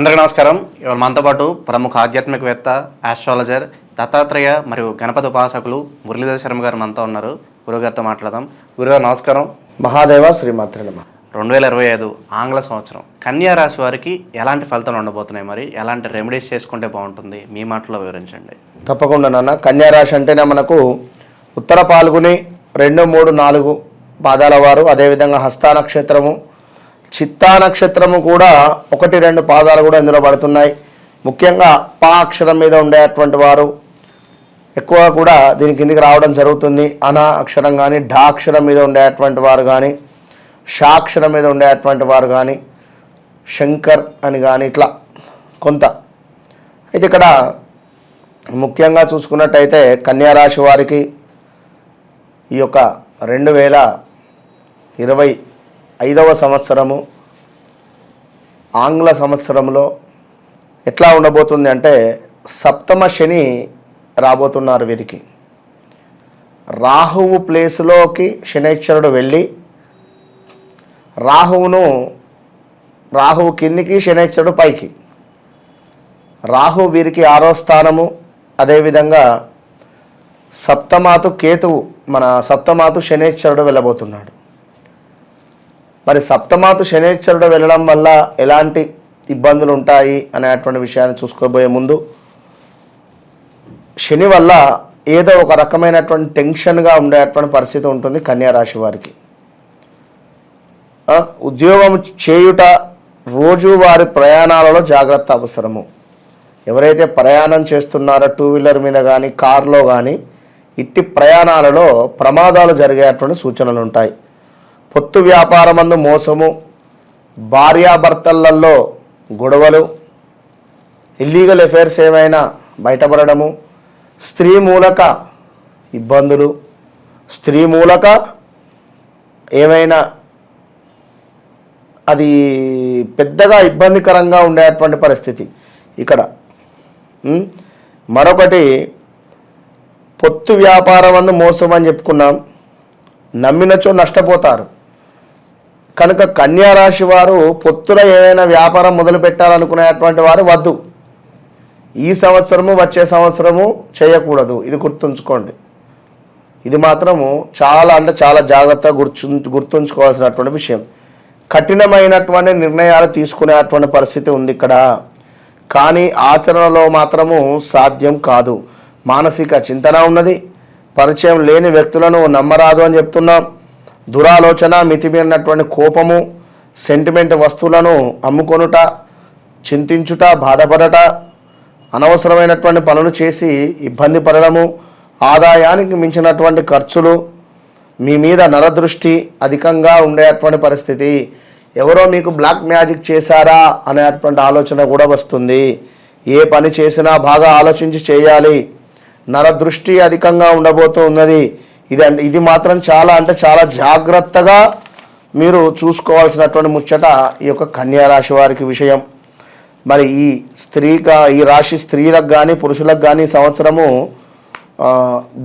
అందరికీ నమస్కారం. ఇవాళ మనతో పాటు ప్రముఖ ఆధ్యాత్మికవేత్త ఆస్ట్రాలజర్ దత్తాత్రేయ మరియు గణపతి ఉపాసకులు మురళీధర శర్మ గారు మనతో ఉన్నారు. గురుగారితో మాట్లాడదాం. గురుగారు నమస్కారం. మహాదేవ శ్రీమాత్రి నమ. రెండు వేల ఇరవై ఐదు ఆంగ్ల సంవత్సరం. కన్యా రాశి వారికి ఎలాంటి ఫలితాలు ఉండబోతున్నాయి మరి? ఎలాంటి రెమెడీస్ చేసుకుంటే బాగుంటుంది? మీ మాటలో వివరించండి. తప్పకుండా నాన్న. కన్యారాశి అంటేనే మనకు ఉత్తర పాల్గొని రెండు మూడు నాలుగు పాదాల వారు అదేవిధంగా హస్త నక్షత్రము చిత్తా నక్షత్రము కూడా ఒకటి రెండు పాదాలు కూడా ఇందులో పడుతున్నాయి. ముఖ్యంగా పా అక్షరం మీద ఉండేటువంటి వారు ఎక్కువ కూడా దీని కిందికి రావడం జరుగుతుంది. అనా అక్షరం కానీ ఢా అక్షరం మీద ఉండేటువంటి వారు కానీ షా అక్షరం మీద ఉండేటువంటి వారు కానీ శంకర్ అని కానీ ఇట్లా కొంత. అయితే ఇక్కడ ముఖ్యంగా చూసుకున్నట్టయితే కన్యారాశి వారికి ఈ యొక్క రెండు వేల ఇరవై ఐదవ సంవత్సరము ఆంగ్ల సంవత్సరంలో ఎట్లా ఉండబోతుంది అంటే సప్తమ శని రాబోతున్నారు వీరికి. రాహువు ప్లేస్లోకి శనైశ్వరుడు వెళ్ళి రాహువును రాహువు కిందికి శనైశ్వరుడు పైకి. రాహు వీరికి ఆరో స్థానము. అదేవిధంగా సప్తమాతు కేతువు మన సప్తమాతు శనేశ్వరుడు వెళ్ళబోతున్నాడు. మరి సప్తమాతు శనేశ్వరుడు వెళ్ళడం వల్ల ఎలాంటి ఇబ్బందులు ఉంటాయి అనేటువంటి విషయాన్ని చూసుకోబోయే ముందు శని వల్ల ఏదో ఒక రకమైనటువంటి టెన్షన్గా ఉండేటువంటి పరిస్థితి ఉంటుంది కన్యారాశి వారికి. ఉద్యోగం చేయుట రోజువారి ప్రయాణాలలో జాగ్రత్త అవసరము. ఎవరైతే ప్రయాణం చేస్తున్నారో టూ వీలర్ మీద కానీ కారులో కానీ ఇట్టి ప్రయాణాలలో ప్రమాదాలు జరిగేటువంటి సూచనలు ఉంటాయి. పొత్తు వ్యాపారమందు మోసము భార్యాభర్తలలో గొడవలు ఇల్లీగల్ అఫైర్స్ ఏమైనా బయటపడడము స్త్రీ మూలక ఇబ్బందులు స్త్రీ మూలక ఏమైనా అది పెద్దగా ఇబ్బందికరంగా ఉండేటువంటి పరిస్థితి ఇక్కడ. మరొకటి పొత్తు వ్యాపారం అందు మోసం అని చెప్పుకున్నాం. నమ్మినచో నష్టపోతారు. కనుక కన్యారాశి వారు పొత్తుల ఏమైనా వ్యాపారం మొదలు పెట్టాలనుకునేటువంటి వారు వద్దు. ఈ సంవత్సరము వచ్చే సంవత్సరము చేయకూడదు. ఇది గుర్తుంచుకోండి. ఇది మాత్రము చాలా అంటే చాలా జాగ్రత్తగా గుర్తు గుర్తుంచుకోవాల్సినటువంటి విషయం. కఠినమైనటువంటి నిర్ణయాలు తీసుకునేటువంటి పరిస్థితి ఉంది ఇక్కడ. కానీ ఆచరణలో మాత్రము సాధ్యం కాదు. మానసిక చింతన ఉన్నది. పరిచయం లేని వ్యక్తులను నమ్మరాదు అని చెప్తున్నాం. దురాలోచన మితిమీరినటువంటి కోపము సెంటిమెంట్ వస్తువులను అమ్ముకొనుట చింతించుట బాధపడట అనవసరమైనటువంటి పనులు చేసి ఇబ్బంది పడడము ఆదాయానికి మించినటువంటి ఖర్చులు మీ మీద నరదృష్టి అధికంగా ఉండేటువంటి పరిస్థితి. ఎవరో మీకు బ్లాక్ మ్యాజిక్ చేశారా అనేటువంటి ఆలోచన కూడా వస్తుంది. ఏ పని చేసినా బాగా ఆలోచించి చేయాలి. నరదృష్టి అధికంగా ఉండబోతూ ఉన్నది. ఇది ఇది మాత్రం చాలా అంటే చాలా జాగ్రత్తగా మీరు చూసుకోవాల్సినటువంటి ముచ్చట ఈ యొక్క కన్యా రాశి వారికి విషయం. మరి ఈ స్త్రీగా ఈ రాశి స్త్రీలకు కానీ పురుషులకు కానీ సంవత్సరము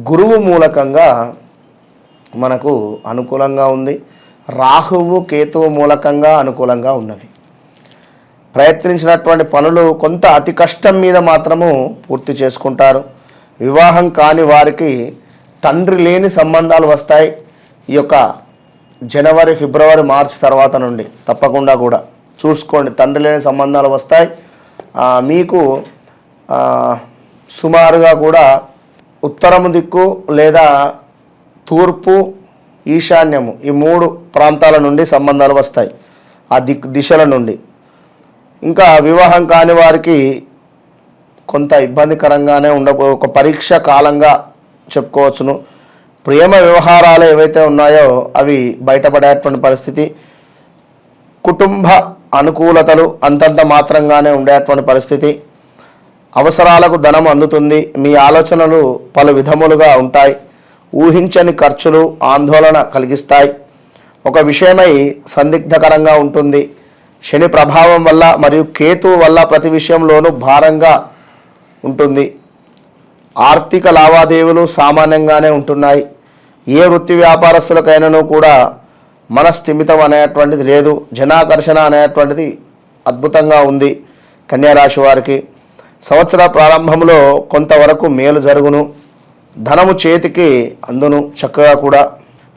గురువు మూలకంగా మనకు అనుకూలంగా ఉంది. రాహువు కేతువు మూలకంగా అనుకూలంగా ఉన్నవి. ప్రయత్నించినటువంటి పనులు కొంత అతి కష్టం మీద మాత్రము పూర్తి చేసుకుంటారు. వివాహం కాని వారికి తండ్రి లేని సంబంధాలు వస్తాయి ఈ యొక్క జనవరి ఫిబ్రవరి మార్చ్ తర్వాత నుండి తప్పకుండా కూడా. చూసుకోండి తండ్రి లేని సంబంధాలు వస్తాయి. మీకు సుమారుగా కూడా ఉత్తరము దిక్కు లేదా తూర్పు ఈశాన్యము ఈ మూడు ప్రాంతాల నుండి సంబంధాలు వస్తాయి ఆ దిక్ దిశల నుండి. ఇంకా వివాహం కాని వారికి కొంత ఇబ్బందికరంగానే ఉండబో ఒక పరీక్ష కాలంగా చెప్పుకోవచ్చును. ప్రేమ వ్యవహారాలు ఏవైతే ఉన్నాయో అవి బయటపడేటువంటి పరిస్థితి. కుటుంబ అనుకూలతలు అంతంత మాత్రంగానే ఉండేటువంటి పరిస్థితి. అవసరాలకు ధనం అందుతుంది. మీ ఆలోచనలు పలు విధములుగా ఉంటాయి. ఊహించని ఖర్చులు ఆందోళన కలిగిస్తాయి. ఒక విషయమై సందిగ్ధకరంగా ఉంటుంది. శని ప్రభావం వల్ల మరియు కేతు వల్ల ప్రతి విషయంలోనూ భారంగా ఉంటుంది. ఆర్థిక లావాదేవీలు సామాన్యంగానే ఉంటున్నాయి. ఏ వృత్తి వ్యాపారస్తులకైనాను కూడా మనస్థిమితం అనేటువంటిది లేదు. జనాకర్షణ అనేటువంటిది అద్భుతంగా ఉంది కన్యారాశి వారికి. సంవత్సర ప్రారంభంలో కొంతవరకు మేలు జరుగును. ధనము చేతికి అందును చక్కగా కూడా.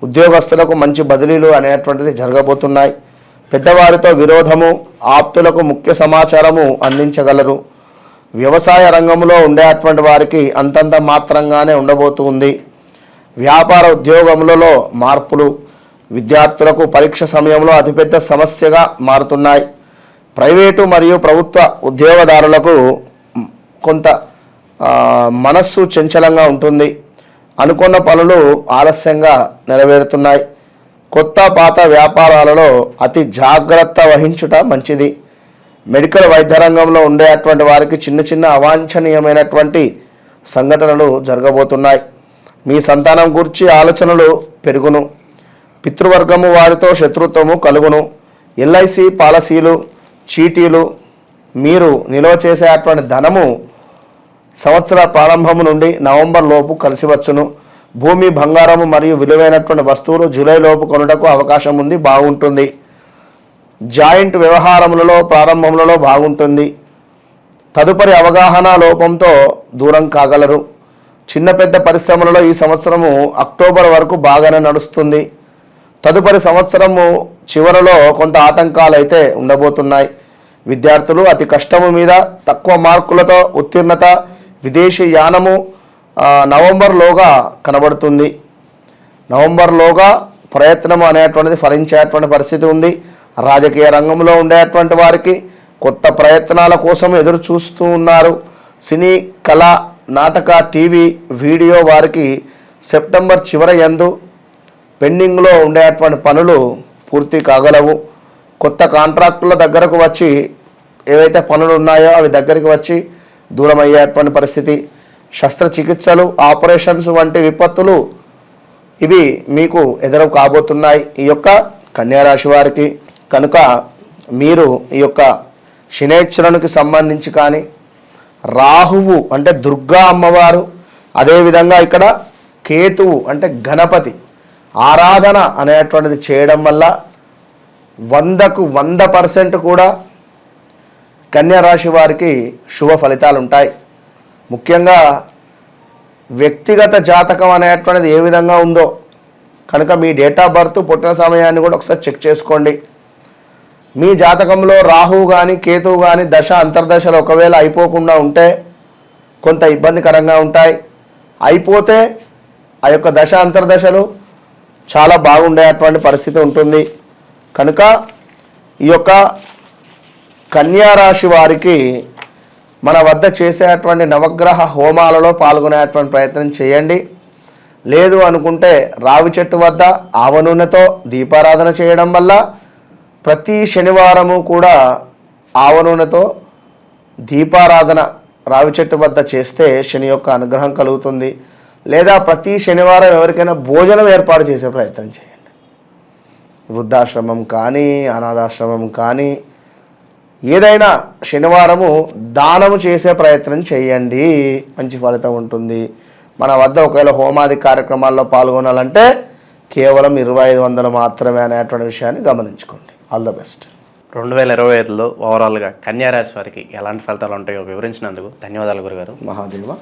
ఉద్యోగస్తులకు మంచి బదిలీలు అనేటువంటిది జరగబోతున్నాయి. పెద్దవారితో విరోధము ఆప్తులకు ముఖ్య సమాచారము అందించగలరు. వ్యవసాయ రంగంలో ఉండేటువంటి వారికి అంతంత మాత్రంగానే ఉండబోతుంది. వ్యాపార ఉద్యోగములలో మార్పులు విద్యార్థులకు పరీక్ష సమయంలో అతిపెద్ద సమస్యగా మారుతున్నాయి. ప్రైవేటు మరియు ప్రభుత్వ ఉద్యోగదారులకు కొంత మనస్సు చంచలంగా ఉంటుంది. అనుకున్న పనులు ఆలస్యంగా నెరవేరుతున్నాయి. కొత్త పాత వ్యాపారాలలో అతి జాగ్రత్త వహించుట మంచిది. మెడికల్ వైద్య రంగంలో ఉండేటువంటి వారికి చిన్న చిన్న అవాంఛనీయమైనటువంటి సంఘటనలు జరగబోతున్నాయి. మీ సంతానం గురించి ఆలోచనలు పెరుగును. పితృవర్గము వారితో శత్రుత్వము కలుగును. ఎల్ఐసి పాలసీలు చీటీలు మీరు నిల్వ చేసేటువంటి ధనము సంవత్సర ప్రారంభము నుండి నవంబర్ లోపు కలిసివచ్చును భూమి బంగారము మరియు విలువైనటువంటి వస్తువులు జూలై లోపు కొనుటకు అవకాశం ఉంది బాగుంటుంది. జాయింట్ వ్యవహారములలో ప్రారంభములలో బాగుంటుంది. తదుపరి అవగాహన లోపంతో దూరం కాగలరు. చిన్న పెద్ద పరిశ్రమలలో ఈ సంవత్సరము అక్టోబర్ వరకు బాగానే నడుస్తుంది. తదుపరి సంవత్సరము చివరలో కొంత ఆటంకాలు అయితే ఉండబోతున్నాయి. విద్యార్థులు అతి కష్టము మీద తక్కువ మార్కులతో ఉత్తీర్ణత విదేశీ యానము నవంబర్లోగా కనబడుతుంది. నవంబర్లోగా ప్రయత్నం అనేటువంటిది ఫలించేటువంటి పరిస్థితి ఉంది. రాజకీయ రంగంలో ఉండేటువంటి వారికి కొత్త ప్రయత్నాల కోసం ఎదురు చూస్తూ ఉన్నారు. సినీ కళ నాటక టీవీ వీడియో వారికి సెప్టెంబర్ చివర ఎందు పెండింగ్లో ఉండేటువంటి పనులు పూర్తి కాగలవు. కొత్త కాంట్రాక్టుల దగ్గరకు వచ్చి ఏవైతే పనులు ఉన్నాయో అవి దగ్గరికి వచ్చి దూరం అయ్యేటువంటి పరిస్థితి. శస్త్రచికిత్సలు ఆపరేషన్స్ వంటి విపత్తులు ఇవి మీకు ఎదురు కాబోతున్నాయి. ఈ యొక్క కన్యారాశి వారికి కనుక మీరు ఈ యొక్క శనేశ్వరునికి సంబంధించి కానీ రాహువు అంటే దుర్గా అమ్మవారు అదేవిధంగా ఇక్కడ కేతువు అంటే గణపతి ఆరాధన అనేటువంటిది చేయడం వల్ల వందకు వంద పర్సెంట్ కూడా కన్యారాశి వారికి శుభ ఫలితాలు ఉంటాయి. ముఖ్యంగా వ్యక్తిగత జాతకం అనేటువంటిది ఏ విధంగా ఉందో కనుక మీ డేట్ ఆఫ్ బర్త్ పుట్టిన సమయాన్ని కూడా ఒకసారి చెక్ చేసుకోండి. మీ జాతకంలో రాహువు కానీ కేతువు కానీ దశ అంతర్దశలు ఒకవేళ అయిపోకుండా ఉంటే కొంత ఇబ్బందికరంగా ఉంటాయి. అయిపోతే ఆ యొక్క దశ అంతర్దశలు చాలా బాగుండేటువంటి పరిస్థితి ఉంటుంది. కనుక ఈ యొక్క కన్యారాశి వారికి మన వద్ద చేసేటువంటి నవగ్రహ హోమాలలో పాల్గొనేటువంటి ప్రయత్నం చేయండి. లేదు అనుకుంటే రావి చెట్టు వద్ద ఆవనూనెతో దీపారాధన చేయడం వల్ల ప్రతి శనివారము కూడా ఆవ నూనెతో దీపారాధన రావి చెట్టు వద్ద చేస్తే శని యొక్క అనుగ్రహం కలుగుతుంది. లేదా ప్రతి శనివారం ఎవరికైనా భోజనం ఏర్పాటు చేసే ప్రయత్నం చేయండి. వృద్ధాశ్రమం కానీ అనాథాశ్రమం కానీ ఏదైనా శనివారము దానము చేసే ప్రయత్నం చేయండి. మంచి ఫలితం ఉంటుంది. మన వద్ద ఒకవేళ హోమాది కార్యక్రమాల్లో పాల్గొనాలంటే కేవలం ఇరవై ఐదు వందలు మాత్రమే అనేటువంటి విషయాన్ని గమనించుకోండి. ఆల్ ద బెస్ట్ రెండు వేల ఇరవై ఐదులో ఓవరాల్గా కన్యా రాశి వారికి ఎలాంటి ఫలితాలు ఉంటాయో వివరించినందుకు ధన్యవాదాలు గురుగారు. మహాదేవ.